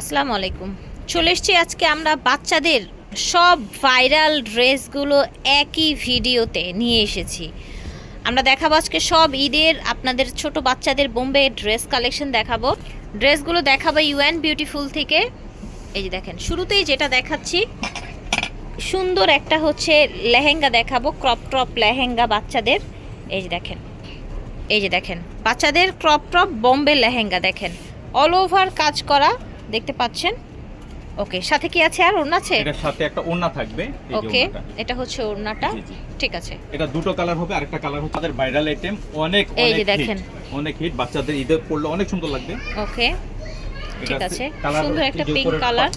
আসসালামু আলাইকুম। চলে এসছি আজকে আমরা বাচ্চাদের সব ভাইরাল ড্রেসগুলো একই ভিডিওতে নিয়ে এসেছি। আমরা দেখাবো আজকে সব ঈদের আপনাদের ছোট বাচ্চাদের বোম্বে ড্রেস কালেকশন দেখাবো। ড্রেসগুলো দেখাবো ইউএন বিউটিফুল থেকে। এই যে দেখেন, শুরুতেই যেটা দেখাচ্ছি, সুন্দর একটা হচ্ছে লেহেঙ্গা দেখাবো, ক্রপ টপ লেহেঙ্গা বাচ্চাদের। এই যে দেখেন, এই যে দেখেন, বাচ্চাদের ক্রপ টপ বোম্বে লেহেঙ্গা দেখেন। অল ওভার কাজ করা দেখতে পাচ্ছেন? ওকে সাথে কি আছে আর ওড়না আছে? এটার সাথে একটা ওড়না থাকবে ওকে এটা হচ্ছে ওড়নাটা। ঠিক আছে। এটা দুটো কালার হবে আর একটা কালার হচ্ছে তাদের ভাইরাল আইটেম অনেক এই যে দেখেন। অনেক হিট বাচ্চাদের ঈদে পড়লে অনেক সুন্দর লাগবে। ওকে ঠিক আছে। সুন্দর একটা পিঙ্ক কালার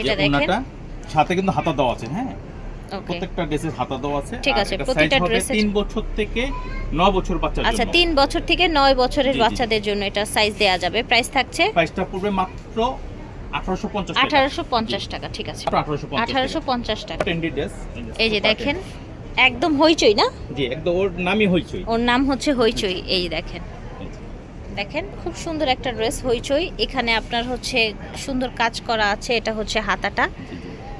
এটা দেখেন। সাথে কিন্তু হাতা দাও আছে হ্যাঁ? প্রত্যেকটা ড্রেসের হাতা দেওয়া আছে ঠিক আছে, প্রতিটা size হবে বছর থেকে ন বছর বাচ্চার আচ্ছা জন্য। তিন বছর থেকে নয় বছরের জি, জি। বাচ্চাদের জন্য এটা সাইজ দেয়া যাবে। প্রাইস থাকছে? প্রাইসটা পড়বে মাত্র 1850 টাকা। ঠিক আছে। 1850 টাকা। ড্রেস এই যে দেখেন একদম হইচই না? জি একদম ওর নামই হইচই। ওর নাম হচ্ছে হইচই এই দেখেন। দেখেন খুব সুন্দর একটা ড্রেস হইচই। এখানে আপনার হচ্ছে সুন্দর কাজ করা আছে এটা হচ্ছে হাতাটা।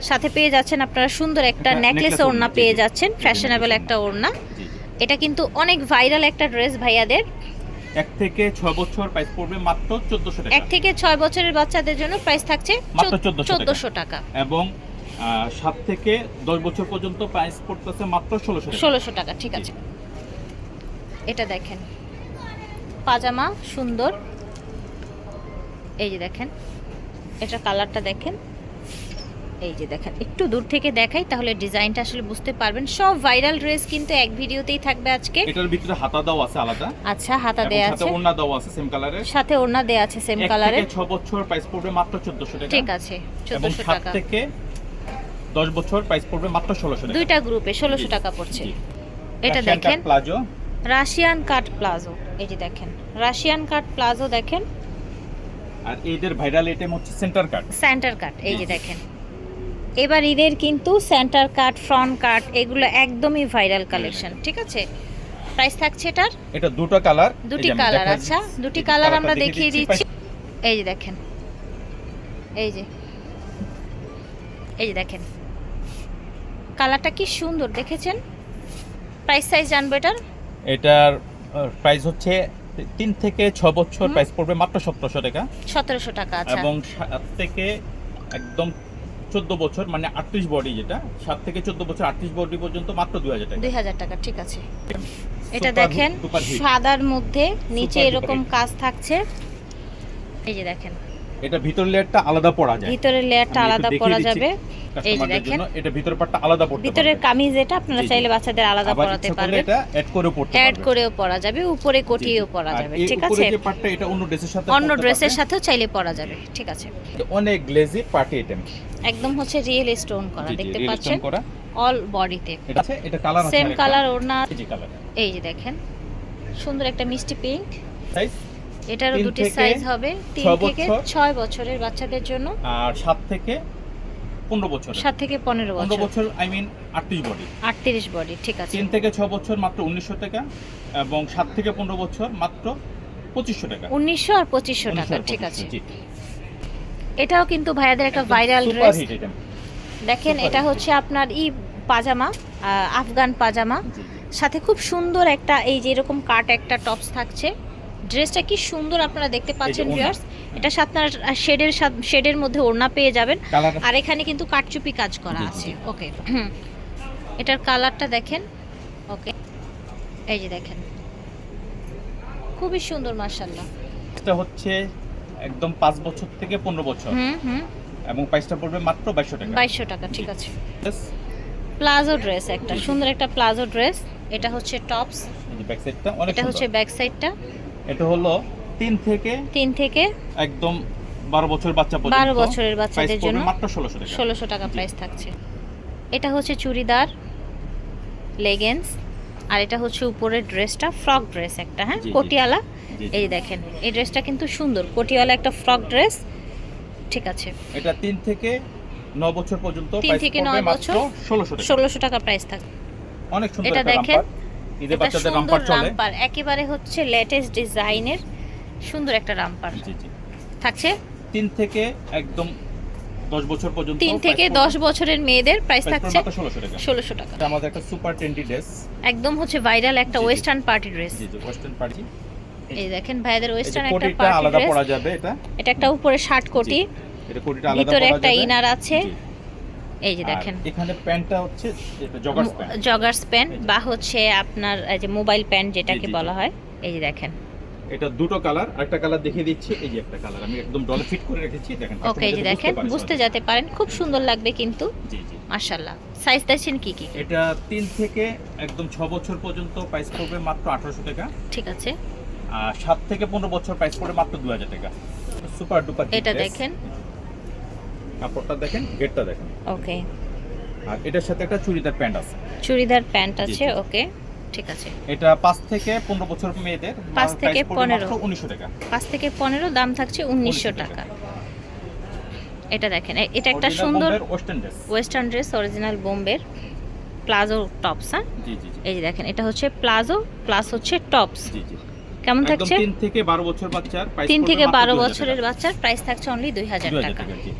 সাথে পেয়ে যাচ্ছেন আপনারা সুন্দর একটা একটা নেকলেস ওড়না পেয়ে। যাচ্ছেন ফ্যাশনেবল একটা ওড়না। এটা কিন্তু অনেক ভাইরাল একটা ড্রেস ভাইয়াদের। এক থেকে ছয় বছর প্রাইস পড়বে মাত্র চোদ্দশো টাকা। এক থেকে ছয় বছরের বাচ্চাদের জন্য প্রাইস থাকছে মাত্র 1400 টাকা। চোদ্দশো টাকা। এবং সাত থেকে দশ বছর পর্যন্ত প্রাইস পড়তেছে মাত্র ষোলোশো ষোলোশো টাকা ঠিক আছে। এটা দেখেন। পাজামা সুন্দর। এই যে দেখেন। এটা কালারটা দেখেন। এই যে দেখেন একটু দূর থেকে দেখাই তাহলে ডিজাইনটা আসলে বুঝতে পারবেন। সব ভাইরাল ড্রেস কিন্তু এক ভিডিওতেই থাকবে আজকে। এটার ভিতরে হাতা দেওয়া আছে আলাদা। আচ্ছা হাতা দেয়া সাথে আছে। ওড়না দেওয়া আছে সেম কালারের সাথে ওড়না দেয়া আছে সেম কালারের থেকে বছর প্রাইস পড়বে মাত্র চোদ্দশো টাকা। ঠিক আছে এবং চোদ্দশো সাত টাকা। থেকে দশ বছর প্রাইস পড়বে মাত্র ষোলোশো টাকা। দুইটা গ্রুপে ষোলোশো জি, টাকা পড়ছে। এটা দেখেন। প্লাজো রাশিয়ান কাট প্লাজো এই যে দেখেন রাশিয়ান কাট প্লাজো দেখেন। আর এদের ভাইরাল আইটেম হচ্ছে সেন্টার কাট সেন্টার কাট এই যে দেখেন। এবার ঈদের কিন্তু সেন্টার কাট ফ্রন্ট কাট এগুলো একদমই ভাইরাল কালেকশন ঠিক আছে? প্রাইস থাকছে এটার? এটা দুটো কালার দুটি কালার আচ্ছা দুটি কালার আমরা দেখিয়ে দিচ্ছি। এই যে দেখেন। এই যে। এই যে দেখেন। কালারটা কি সুন্দর দেখেছেন? প্রাইস সাইজ জানব এটার? এটার প্রাইস হচ্ছে তিন থেকে ছ বছর। প্রাইস পড়বে মাত্র সতেরোশো টাকা। সতেরোশো টাকা আচ্ছা। এবং সাত থেকে একদম চোদ্দ বছর মানে আটত্রিশ বডি যেটা সাত থেকে চোদ্দ বছর আটত্রিশ বডি পর্যন্ত মাত্র দুই হাজার টাকা। দুই হাজার টাকা ঠিক আছে। এটা দেখেন। সাদার মধ্যে নিচে এরকম কাজ থাকছে। এই যে দেখেন। এটা ভিতর লেয়ারটা আলাদা পড়া যায়। ভিতরের লেয়ারটা আলাদা পড়া যাবে। কাস্টমারদের দেখেন। জন্য এটা ভিতর পাটটা আলাদা পড়তে ভিতরের কামিজ এটা আপনারা। চাইলে বাচ্চাদের আলাদা পরাতে পারবেন। এটা অ্যাড করে পড়তে অ্যাড করেও পরা যাবে উপরে। কোটিও পরা যাবে এই ঠিক উপরে আছে? যে পাটটা এটা অন্য ড্রেসের সাথে অন্য ড্রেসের সাথেও চাইলে পরা যাবে ঠিক আছে? অনেক গ্লেজি পার্টি আইটেম একদম হচ্ছে রিয়েল স্টোন করা দেখতে পাচ্ছেন? অল বডিতে আছে এটা কালার আছে সেম কালার ওড়না। এই যে দেখেন সুন্দর একটা মিষ্টি পিঙ্ক সাইজ এটারও দুটি সাইজ হবে তিন থেকে বছর। ছয় বছরের বাচ্চাদের জন্য। আর সাত থেকে পনেরো বছর সাত থেকে পনেরো পনেরো বছর। বছর আই মিন আটত্রিশ বডি আটত্রিশ বডি ঠিক আছে। তিন থেকে ছ বছর মাত্র উনিশশো টাকা এবং সাত থেকে পনেরো বছর মাত্র পঁচিশশো টাকা। উনিশশো আর পঁচিশশো টাকা ঠিক আছে। এটাও কিন্তু ভাইয়াদের একটা ভাইরাল ড্রেস দেখেন এটা হচ্ছে আপনার ই পাজামা আফগান পাজামা। সাথে খুব সুন্দর একটা এই যে এরকম কাট একটা টপস থাকছে। ড্রেসটা কি সুন্দর আপনারা দেখতে পাচ্ছেন ভিউয়ার্স এটা আপনার শেডের শেডের মধ্যে ওড়না পেয়ে যাবেন। আর এখানে কিন্তু কাটচুপি কাজ করা আছে। ওকে এটার কালারটা দেখেন। ওকে এই যে দেখেন। খুবই সুন্দর মার্শাল্লাহ এটা হচ্ছে একদম পাঁচ বছর থেকে পনেরো বছর। হুম হুম। এবং প্রাইসটা পড়বে মাত্র বাইশশো টাকা। বাইশশো টাকা ঠিক আছে। প্লাজো ড্রেস একটা। সুন্দর একটা প্লাজো ড্রেস এটা হচ্ছে টপস এই যে ব্যাক সাইডটা এটা হচ্ছে ব্যাক সাইডটা এটা হলো তিন থেকে তিন থেকে একদম বারো বছর বাচ্চা পর্যন্ত। বারো বছরের বাচ্চাদের জন্য মাত্র ষোলোশো টাকা। ষোলোশো টাকা প্রাইস থাকছে। এটা হচ্ছে চুড়িদার লেগেন্স আর এটা হচ্ছে উপরের ড্রেসটা ফ্রক ড্রেস একটা হ্যাঁ। কোটিয়ালা। এই দেখেন এই ড্রেসটা কিন্তু সুন্দর। কোটিয়ালা একটা ফ্রক ড্রেস ঠিক আছে। এটা তিন থেকে ন বছর পর্যন্ত তিন থেকে নয় বছর, ষোলোশো টাকা। ষোলোশো টাকা প্রাইস থাকবে অনেক সুন্দর এটা দেখেন, ঈদে বাচ্চাদের রামপার চলে। রামপার একেবারে হচ্ছে লেটেস্ট ডিজাইনের সুন্দর একটা রামপার। জি জি। থাকছে? তিন থেকে একদম দশ বছর পর্যন্ত তিন থেকে price দশ পড়বে- বছরের মেয়েদের প্রাইস থাকছে মাত্র ষোলোশো টাকা। এটা আমাদের একটা সুপার ট্রেন্ডি ড্রেস একদম হচ্ছে ভাইরাল একটা। ওয়েস্টার্ন পার্টি ড্রেস জি জি ওয়েস্টার্ন পার্টি এই দেখেন ভাইদের ওয়েস্টার্ন একটা পার্টি আলাদা ড্রেস পরা যাবে এটা। এটা একটা উপরে শার্ট কোটি। এটা কোটিটা আলাদা ভিতরে একটা ইনার আছে। এই যে দেখেন। এখানে প্যান্টটা হচ্ছে জগার্স প্যান্ট জগার্স প্যান্ট বা হচ্ছে আপনার এই যে মোবাইল প্যান্ট যেটাকে বলা হয় এই যে দেখেন। এটা দুটো কালার একটা কালার দেখিয়ে দিচ্ছি এই যে একটা কালার। আমি একদম ডলে ফিট করে রেখেছি দেখেন ওকে এই যে দেখেন বুঝতে যেতে পারেন খুব সুন্দর লাগবে কিন্তু। জি জি। মাশাল্লাহ সাইজ দেখছেন কি কি? এটা তিন থেকে একদম ছ বছর পর্যন্ত প্রাইস পড়বে মাত্র আঠারোশো টাকা। ঠিক আছে। আর সাত থেকে পনেরো বছর প্রাইস পড়বে মাত্র দু হাজার টাকা। সুপার ডুপার এটা দেখেন। কাপড়টা দেখেন গেটটা দেখেন। ওকে। আর এটার সাথে একটা চুড়িদার প্যান্ট আছে। চুড়িদার প্যান্ট আছে ওকে ঠিক আছে। এটা পাঁচ থেকে পনেরো বছর মেয়েদের পাঁচ price থেকে পড়বে পনেরো। মাত্র উনিশশো টাকা। পাঁচ থেকে পনেরো দাম থাকছে উনিশশো 1900 টাকা। এটা দেখেন এটা একটা সুন্দর western dress western dress original বোম্বের প্লাজো টপস হ্যাঁ? জি জি জি। এই যে দেখেন এটা হচ্ছে প্লাজো প্লাস হচ্ছে টপস। জি জি। কেমন থাকছে? তিন থেকে বারো বছর বাচ্চার প্রাইস তিন থেকে বারো বছরের বাচ্চার প্রাইস থাকছে অনলি দুই হাজার দু হাজার টাকা। টাকা জি।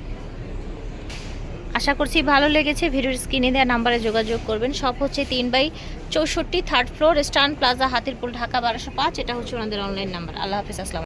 আশা করছি ভালো লেগেছে। ভিডিওর স্ক্রিনে দেওয়া নাম্বারে যোগাযোগ করবেন। সব হচ্ছে তিন বাই চৌষট্টি third floor Eastern Plaza Hatirpool, Dhaka, বারোশো পাঁচ। এটা হচ্ছে ওনাদের অনলাইন নাম্বার আল্লাহ হাফিজ, আসসালাম